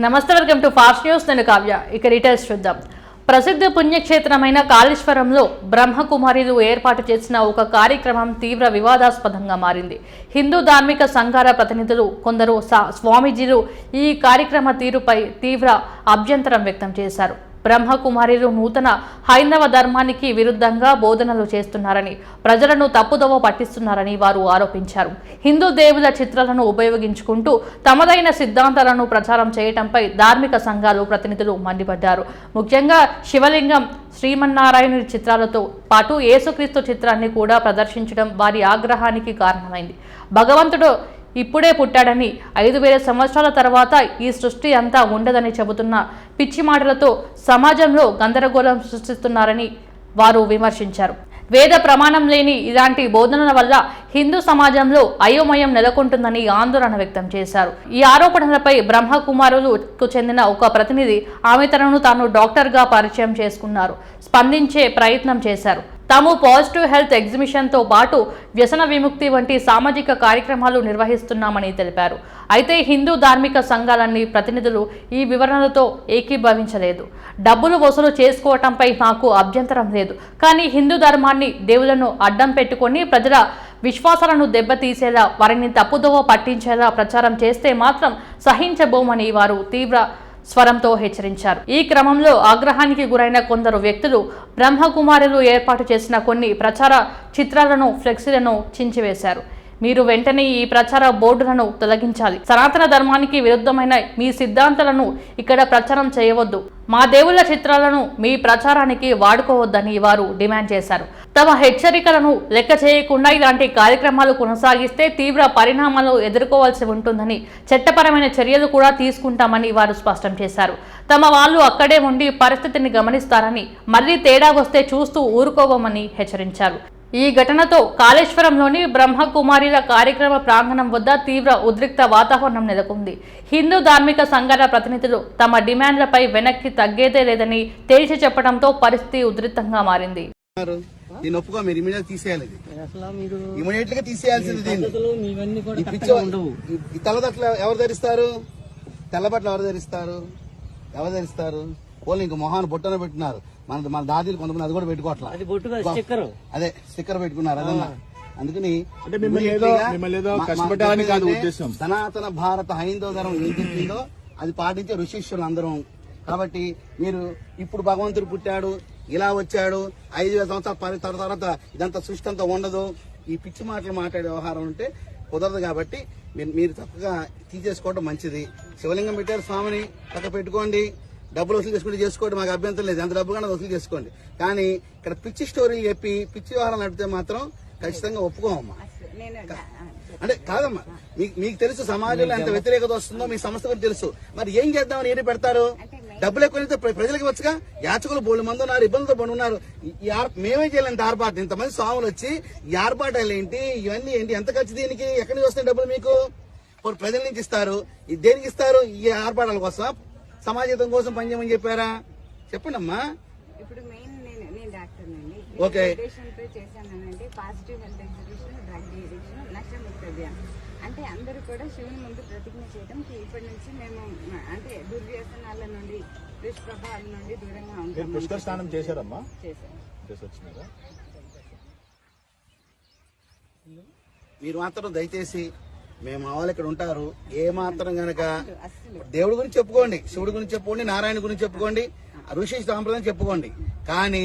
నమస్తే welcome to fast news. నేను కావ్య. ఇక డీటెయిల్స్ చూద్దాం. ప్రసిద్ధ పుణ్యక్షేత్రమైన కాళేశ్వరంలో బ్రహ్మకుమారిలు ఏర్పాటు చేసిన ఒక కార్యక్రమం తీవ్ర వివాదాస్పదంగా మారింది. హిందూ ధార్మిక సంఘాల ప్రతినిధులు కొందరు సా- స్వామీజీలు ఈ కార్యక్రమ తీరుపై తీవ్ర అభ్యంతరం వ్యక్తం చేశారు. బ్రహ్మకుమారిలు నూతన హైందవ ధర్మానికి విరుద్ధంగా బోధనలు చేస్తున్నారని ప్రజలను తప్పుదోవ పట్టిస్తున్నారని వారు ఆరోపించారు. హిందూ దేవుల చిత్రాలను ఉపయోగించుకుంటూ తమదైన సిద్ధాంతాలను ప్రచారం చేయటంపై ధార్మిక సంఘాలు ప్రతినిధులు మండిపడ్డారు. ముఖ్యంగా శివలింగం శ్రీమన్నారాయణుడి చిత్రాలతో పాటు యేసుక్రీస్తు చిత్రాన్ని కూడా ప్రదర్శించడం వారి ఆగ్రహానికి కారణమైంది. భగవంతుడు ఇప్పుడే పుట్టాడని ఐదు వేల సంవత్సరాల తర్వాత ఈ సృష్టి అంతా ఉండదని చెబుతున్న పిచ్చి మాటలతో సమాజంలో గందరగోళం సృష్టిస్తున్నారని వారు విమర్శించారు. వేద ప్రమాణం లేని ఇలాంటి బోధనల వల్ల హిందూ సమాజంలో అయోమయం నెలకొంటుందని ఆందోళన వ్యక్తం చేశారు. ఈ ఆరోపణలపై బ్రహ్మకుమారులకు చెందిన ఒక ప్రతినిధి ఆమె తనను తాను డాక్టర్గా పరిచయం చేసుకున్నారు. స్పందించే ప్రయత్నం చేశారు. తాము పాజిటివ్ హెల్త్ ఎగ్జిబిషన్తో పాటు వ్యసన విముక్తి వంటి సామాజిక కార్యక్రమాలు నిర్వహిస్తున్నామని తెలిపారు. అయితే హిందూ ధార్మిక సంఘాలన్నీ ప్రతినిధులు ఈ వివరణలతో ఏకీభవించలేదు. డబ్బులు వసూలు చేసుకోవటంపై మాకు అభ్యంతరం లేదు. కానీ హిందూ ధర్మాన్ని దేవులను అడ్డం పెట్టుకొని ప్రజల విశ్వాసాలను దెబ్బతీసేలా వారిని తప్పుదోవ పట్టించేలా ప్రచారం చేస్తే మాత్రం సహించబోమని వారు తీవ్ర స్వరంతో హెచ్చరించారు. ఈ క్రమంలో ఆగ్రహానికి గురైన కొందరు వ్యక్తులు బ్రహ్మకుమారులు ఏర్పాటు చేసిన కొన్ని ప్రచార చిత్రాలను ఫ్లెక్సీలను చించివేశారు. మీరు వెంటనే ఈ ప్రచార బోర్డులను తొలగించాలి. సనాతన ధర్మానికి విరుద్ధమైన మీ సిద్ధాంతాలను ఇక్కడ ప్రచారం చేయవద్దు. మా దేవుళ్ళ చిత్రాలను మీ ప్రచారానికి వాడుకోవద్దని వారు డిమాండ్ చేశారు. తమ హెచ్చరికలను లెక్క చేయకుండా ఇలాంటి కార్యక్రమాలు కొనసాగిస్తే తీవ్ర పరిణామాలు ఎదుర్కోవాల్సి ఉంటుందని చట్టపరమైన చర్యలు కూడా తీసుకుంటామని వారు స్పష్టం చేశారు. తమ వాళ్ళు అక్కడే ఉండి పరిస్థితిని గమనిస్తారని మళ్ళీ తేడా వస్తే చూస్తూ ఊరుకోవమని హెచ్చరించారు. ఈ ఘటనతో కాళేశ్వరంలోని బ్రహ్మకుమారిల కార్యక్రమ ప్రాంగణం వద్ద తీవ్ర ఉద్రిక్త వాతావరణం నెలకొంది. హిందూ ధార్మిక సంఘాల ప్రతినిధులు తమ డిమాండ్లపై వెనక్కి తగ్గేదే లేదని తేల్చి చెప్పడంతో పరిస్థితి ఉద్రిక్తంగా మారింది. ఒప్పుకో మీరు ఇమీడియట్ తీసేయాలి ఇమీడియట్గా తీసేయాల్సింది ఎవరు ధరిస్తారు? ఎవరు ధరిస్తారు? ఎవరు ధరిస్తారు? ఓన్లీ ఇంక మొహాన్ని బొట్టన పెట్టినారు. మన మన దాదీలు కొంతమంది అది కూడా పెట్టుకోవట్లా. అది బొట్టుగా స్టిక్కర్. అదే స్టిక్కర్ పెట్టుకున్నారు అదన్నా. అందుకని అంటే మిమ్మల్ని ఏదో- immediately గా మిమ్మల్ని ఏదో మా- మా కష్టపెట్టాలని కాదు చెప్పేది ఉద్దేశం. సనాతన భారత హైందవ ధర్మం ఏం చెప్పిందో అది పాటించే ఋషిష్యులు అందరం కాబట్టి మీరు ఇప్పుడు భగవంతుడు పుట్టాడు ఇలా వచ్చాడు ఐదు వేల సంవత్సరాల తర్వాత తర్వాత ఇదంతా సృష్టి అంతా ఉండదు. ఈ పిచ్చి మాటలు మాట్లాడే వ్యవహారం ఉంటే కుదరదు కాబట్టి మీరు మీరు చక్కగా తీసేసుకోవడం మంచిది. శివలింగం పెట్టారు స్వామిని పక్క పెట్టుకోండి. డబ్బులు వసూలు చేసుకుంటే చేసుకోండి మాకు అభ్యంతరం లేదు. ఎంత డబ్బు కన్నా వసూలు చేసుకోండి. కానీ ఇక్కడ పిచ్చి స్టోరీలు చెప్పి పిచ్చి వ్యవహారం నడిపితే మాత్రం ఖచ్చితంగా ఒప్పుకోమమ్మా. అంటే కాదమ్మా మీకు మీకు తెలుసు సమాజంలో ఎంత వ్యతిరేకత వస్తుందో మీ సంస్థ గురించి తెలుసు. మరి ఏం చేద్దామని ఏది పెడతారు? డబ్బులు ఎక్కువైతే ప్ర- ప్రజలకు వచ్చుగా యాచకులు బోళ్ళు మంది ఉన్నారు ఇబ్బందులతో పడి ఉన్నారు. మేమే చేయలేం ఆర్పాటు. ఇంతమంది స్వాములు వచ్చి ఈ ఏంటి ఇవన్నీ ఏంటి ఎంత ఖర్చు దీనికి? ఎక్కడి నుంచి వస్తాయి డబ్బులు మీకు? ప్రజల నుంచి ఇస్తారు. దేనికి ఇస్తారు? ఈ ఆర్పాటాల కోసం సమాజం కోసం పనిచేయమని చెప్పారా? చెప్పండి అమ్మా ఇప్పుడు మెయిన్ నేను నేను డాక్టర్ అండి. ఓకే. ఉద్దేశంతో చేశానంటే positive health exhibition drug addiction Nashamukti Abhiyan. అంటే అందరూ కూడా శివుని ముందు ప్రతిజ్ఞ చేయడం ఇప్పటి నుంచి మేము అంటే దుర్వ్యసనాల నుండి దుష్ప్రభావాల నుండి దూరంగా ఉంటాం పుష్కర స్నానం చేశారమ్మా? చేశాం చేసి వచ్చినారా? మీరు మాత్రం దయచేసి మేము మా వాళ్ళు ఇక్కడ ఉంటారు. ఏ మాత్రం గనక దేవుడి గురించి చెప్పుకోండి శివుడి గురించి చెప్పుకోండి నారాయణ గురించి చెప్పుకోండి ఋషి సాంప్రదాయం చెప్పుకోండి. కానీ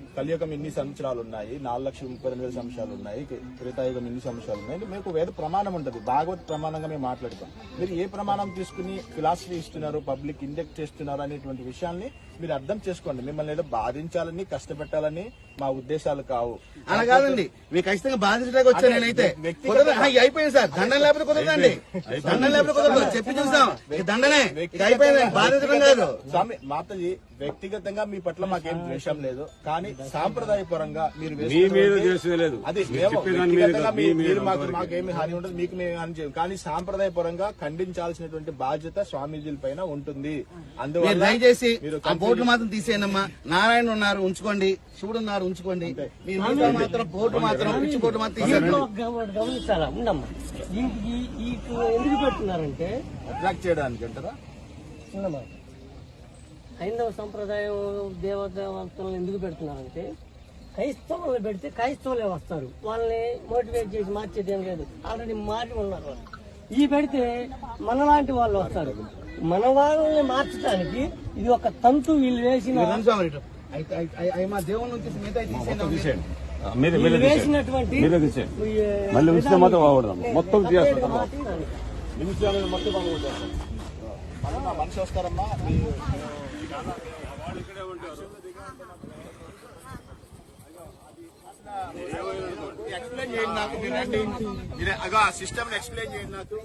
కలియుగం ఇన్ని సంవత్సరాలు ఉన్నాయి నాలుగు లక్షల ముప్పై రెండు వేల సంవత్సరాలు ఉన్నాయి త్రేతాయుగం ఇన్ని సంవత్సరాలు ఉన్నాయి. మీకు వేద ప్రమాణం ఉంటుంది భాగవత్ ప్రమాణంగా మేము మాట్లాడతాం మీరు ఏ ప్రమాణం తీసుకుని ఫిలాసఫీ ఇస్తున్నారు పబ్లిక్ ఇంజెక్ట్ చేస్తున్నారు అనేటువంటి విషయాల్ని మీరు అర్థం చేసుకోండి. మిమ్మల్ని ఏదో బాధించాలని కష్టపెట్టాలని మా ఉద్దేశాలు కావు. అలా కాదండి. మీకు ఖచ్చితంగా బాధించడానికి వచ్చాను నేనైతే. అయిపోయింది సార్. దండం లేకపోతే కుదరదండి. దండం లేకపోతే కుదరదు. చెప్పి చూసాం. దండనే. అయిపోయింది. బాధించడం కాదు. స్వామి మాతజీ వ్యక్తిగతంగా మీ పట్ల మాకేం ద్వేషం లేదు. కానీ సాంప్రదాయ పరంగా మీరు లేదు. అది మీరు మాకు. మాకేమి హాని ఉండదు మీకు మేము హాని చేయం కానీ సాంప్రదాయ పరంగా ఖండించాల్సినటువంటి బాధ్యత స్వామీజీల పైన ఉంటుంది. మీరు అందువల్ల దయచేసి బోర్డు మాత్రం తీసేయనమ్మా. నారాయణ ఉన్నారు ఉంచుకోండి. శివుడు ఉన్నారు ఉంచుకోండి. మీరు మాత్రం బోర్డు మాత్రం బోర్డు గమనించాలా? ఉండమ్మా ఈ ఎందుకు పెడుతున్నారంటే అట్రాక్ట్ చేయడానికి అంటారా? హైందవ సంప్రదాయం దేవదేవతలను ఎందుకు పెడుతున్నారంటే క్రైస్తవులు పెడితే క్రైస్తవులే వస్తారు. వాళ్ళని మోటివేట్ చేసి మార్చేది ఏం లేదు. ఆల్రెడీ మారి ఉన్నారు వాళ్ళు. ఈ పెడితే మనలాంటి వాళ్ళు వస్తారు. మన వాళ్ళని మార్చడానికి ఇది ఒక తంతు వీళ్ళు వేసిన. వేసినటువంటి మళ్ళీ ఉంచితే మాత్రం మొత్తం మనిషి వస్తారమ్మా. ఎక్స్ప్లెయిన్ చేయండి నాకు మీరే అగో ఆ సిస్టమ్ ఎక్స్ప్లెయిన్ చేయండి నాకు.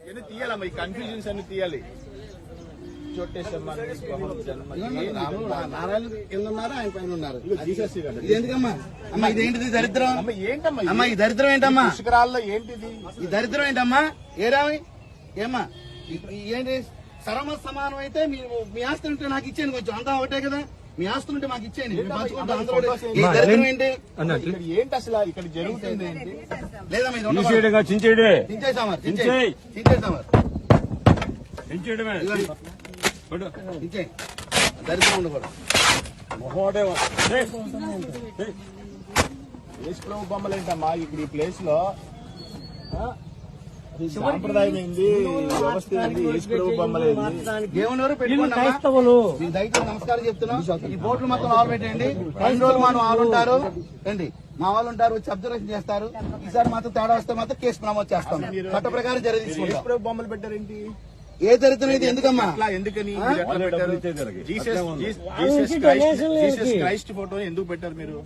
ఇవన్నీ తీయాలమ్మా ఈ కన్ఫ్యూజన్స్ అన్ని తీయాలి? నారాయణ కింద ఉన్నారు ఆయన పైన ఉన్నారు ఇది ఎందుకమ్మా అమ్మా ఇదేంటిది దరిద్రం అమ్మా ఈ దరిద్రం ఏంటమ్మా పుష్కరాల్లో ఏంటిది ఈ దరిద్రం ఏంటమ్మా ఏరావి ఏమ్మా ఏంటి సరమ సమానం అయితే మీ ఆస్తి ఉంటే నాకు ఇచ్చేయండి కొంచెం అంతా ఒకటే కదా మీ ఆస్తులు ఉంటే మాకు ఇచ్చేయండి ఏంటి అసలు ఇక్కడ జరుగుతుంది ఏంటి లేదమ్మా ఇది ఉండకూడదు. చించేయడమే దించేసామా దించేయ్. చించేయడమే దించేయి దరిద్రం ఉండకూడదు. మొహోడే వా. ఏయ్, యేసు ప్రభు బొమ్మలు ఏంటమ్మా? ఇక్కడ ఈ ప్లేస్లో ఆ? ఈ సాంప్రదాయం ఏంది? వ్యవస్థ ప్రభు బొమ్మలు దేవుని పెట్టుకోండి మీకు దయచేసి నమస్కారం చెప్తున్నాం. ఈ బోట్లు మొత్తం ఆలు పెట్టండి. రెండు రోజులు మా వాళ్ళు ఉంటారు. రండి మా వాళ్ళు ఉంటారు వచ్చి అబ్జర్వేషన్ చేస్తారు. ఈసారి మాత్రం తేడా వస్తే మాత్రం కేసు నమోదు చేస్తాం. చట్ట ప్రకారం ప్రభు బొమ్మలు పెట్టారేంటి? ఏ చరిత్ర ఇది ఎందుకమ్మా? అట్లా ఎందుకని. జీసస్ క్రైస్ట్ ఫోటో ఎందుకు పెట్టారు మీరు?